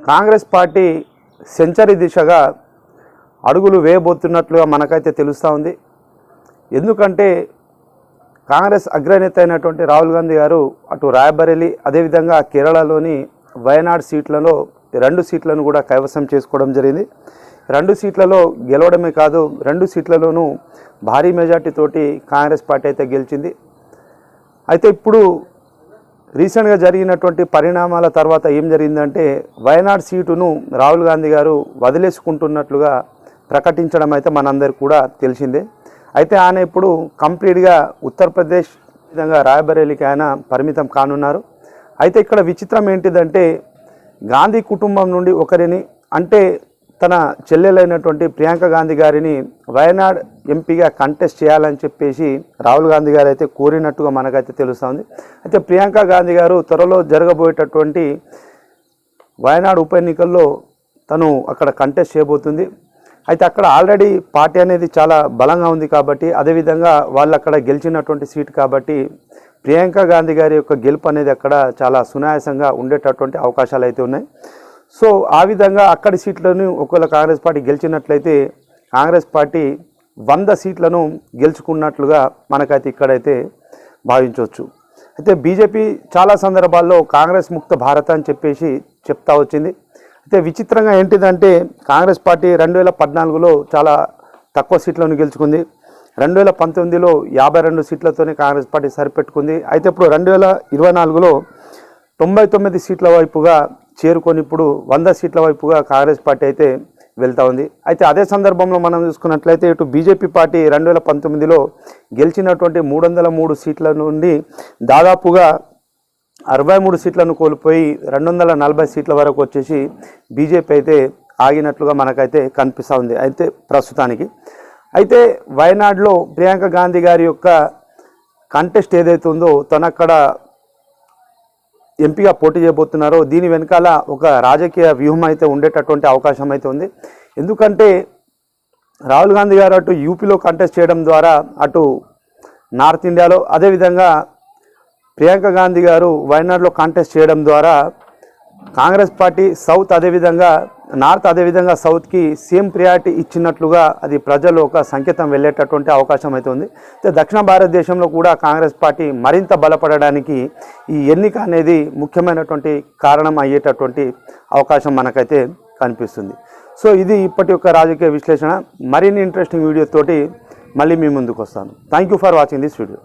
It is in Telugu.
కాంగ్రెస్ పార్టీ సెంచరీ దిశగా అడుగులు వేయబోతున్నట్లుగా మనకైతే తెలుస్తూ ఉంది. ఎందుకంటే కాంగ్రెస్ అగ్రనేత అయినటువంటి రాహుల్ గాంధీ గారు అటు రాయబరేలి అదేవిధంగా కేరళలోని వయనాడ్ సీట్లలో రెండు సీట్లను కూడా కైవసం చేసుకోవడం జరిగింది. రెండు సీట్లలో గెలవడమే కాదు రెండు సీట్లలోనూ భారీ మెజార్టీతోటి కాంగ్రెస్ పార్టీ అయితే గెలిచింది. అయితే ఇప్పుడు రీసెంట్గా జరిగినటువంటి పరిణామాల తర్వాత ఏం జరిగిందంటే వయనాడ్ సీటును రాహుల్ గాంధీ గారు వదిలేసుకుంటున్నట్లుగా ప్రకటించడం అయితే మనందరికి కూడా తెలిసిందే. అయితే ఆయన ఇప్పుడు కంప్లీట్గా ఉత్తరప్రదేశ్ విధంగా రాయబరేలికి ఆయన పరిమితం కానున్నారు. అయితే ఇక్కడ విచిత్రం ఏంటిదంటే గాంధీ కుటుంబం నుండి ఒకరిని అంటే తన చెల్లెలైనటువంటి ప్రియాంక గాంధీ గారిని వయనాడ్ ఎంపీగా కంటెస్ట్ చేయాలని చెప్పేసి రాహుల్ గాంధీ గారు అయితే కోరినట్టుగా మనకైతే తెలుస్తుంది. అయితే ప్రియాంక గాంధీ గారు త్వరలో జరగబోయేటటువంటి వయనాడ్ ఉప ఎన్నికల్లో తను అక్కడ కంటెస్ట్ చేయబోతుంది. అయితే అక్కడ ఆల్రెడీ పార్టీ అనేది చాలా బలంగా ఉంది కాబట్టి అదేవిధంగా వాళ్ళు అక్కడ గెలిచినటువంటి సీట్ కాబట్టి ప్రియాంక గాంధీ గారి యొక్క గెలుపు అనేది అక్కడ చాలా సునాయాసంగా ఉండేటటువంటి అవకాశాలు అయితే ఉన్నాయి. సో ఆ విధంగా అక్కడి సీట్లను ఒకవేళ కాంగ్రెస్ పార్టీ గెలిచినట్లయితే కాంగ్రెస్ పార్టీ వంద సీట్లను గెలుచుకున్నట్లుగా మనకైతే ఇక్కడైతే భావించవచ్చు. అయితే బీజేపీ చాలా సందర్భాల్లో కాంగ్రెస్ ముక్త భారత్ అని చెప్పేసి చెప్తా వచ్చింది. అయితే విచిత్రంగా ఏంటిదంటే కాంగ్రెస్ పార్టీ రెండు వేల పద్నాలుగులో చాలా తక్కువ సీట్లను గెలుచుకుంది. రెండు వేల పంతొమ్మిదిలో యాభై రెండు సీట్లతోనే కాంగ్రెస్ పార్టీ సరిపెట్టుకుంది. అయితే ఇప్పుడు రెండు వేల ఇరవై నాలుగులో తొంభై తొమ్మిది సీట్ల వైపుగా చేరుకొని ఇప్పుడు వంద సీట్ల వైపుగా కాంగ్రెస్ పార్టీ అయితే వెళ్తా ఉంది. అయితే అదే సందర్భంలో మనం చూసుకున్నట్లయితే ఇటు బీజేపీ పార్టీ రెండు వేల పంతొమ్మిదిలో గెలిచినటువంటి మూడు వందల మూడు సీట్ల నుండి దాదాపుగా అరవై మూడు సీట్లను కోల్పోయి రెండు వందల నలభై సీట్ల వరకు వచ్చేసి బీజేపీ అయితే ఆగినట్లుగా మనకైతే కనిపిస్తూ ఉంది అయితే ప్రస్తుతానికి. అయితే వయనాడులో ప్రియాంక గాంధీ గారి యొక్క కంటెస్ట్ ఏదైతే ఉందో తనక్కడ ఎంపీగా పోటీ చేయబోతున్నారో దీని వెనకాల ఒక రాజకీయ వ్యూహం అయితే ఉండేటటువంటి అవకాశం అయితే ఉంది. ఎందుకంటే రాహుల్ గాంధీ గారు అటు యూపీలో కంటెస్ట్ చేయడం ద్వారా అటు నార్త్ ఇండియాలో అదేవిధంగా ప్రియాంక గాంధీ గారు వైనాడ్లో కాంటెస్ట్ చేయడం ద్వారా కాంగ్రెస్ పార్టీ సౌత్ అదేవిధంగా నార్త్ అదేవిధంగా సౌత్కి సేమ్ ప్రియారిటీ ఇచ్చినట్లుగా అది ప్రజలు ఒక సంకేతం వెళ్ళేటటువంటి అవకాశం అయితే ఉంది. దక్షిణ భారతదేశంలో కూడా కాంగ్రెస్ పార్టీ మరింత బలపడడానికి ఈ ఎన్నిక అనేది ముఖ్యమైనటువంటి కారణం అయ్యేటటువంటి అవకాశం మనకైతే కనిపిస్తుంది. సో ఇది ఇప్పటి యొక్క రాజకీయ విశ్లేషణ. మరిన్ని ఇంట్రెస్టింగ్ వీడియోతోటి మళ్ళీ మీ ముందుకు వస్తాను thank you for watching this video